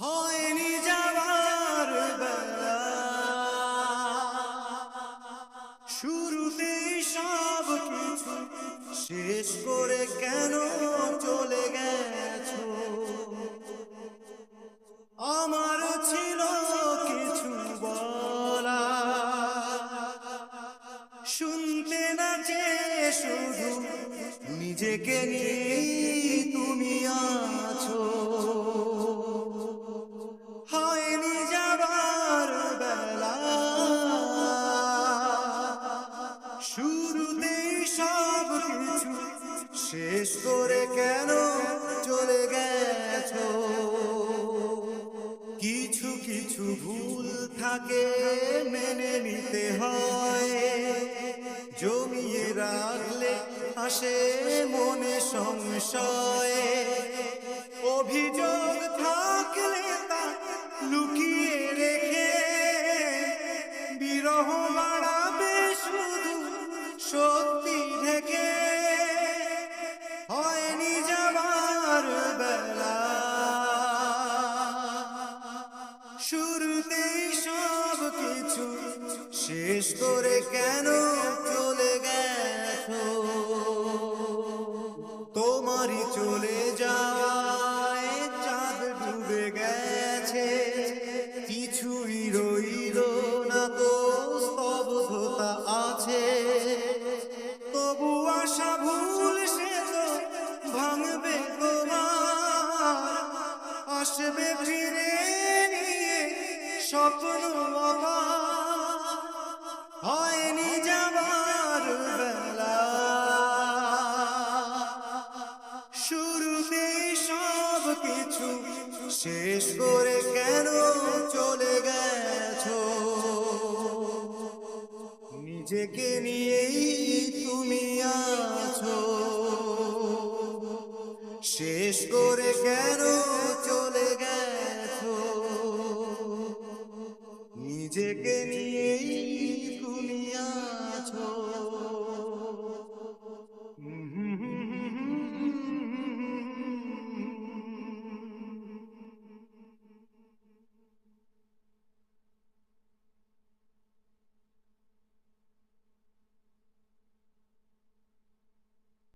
হয়নি যাবার বেলা। শুরুতেই সব কিছু শেষ করে কেন চলে গেছো? আমার ছিল কিছু বলা শুনতে না চেয়ে শুধু নিজেকে নিয়েই তুমি আছো। শেষ করে কেন চলে গেছ? কিছু কিছু ভুল থাকে মেনে নিতে হয়। জমিয়ে রাখলে আসে মনে সংশয়। কিছু শেষ করে কেন চলে গেছো? তোমারই চলে যায়, চাঁদ ডুবে গেছে, কিছুই রইল না তো, স্তব্ধতা আছে। তবু আশা ভুল সে তো ভাঙবে তোমার, আসবে ফিরে স্বপ্ন হয়নি যাবার বেলা। শুরুতেই সব কিছু শেষ করে কেন চলে গেছো? নিজেকে নিয়েই তুমি আছো। শেষ করে কেন নিজেকে নিয়েই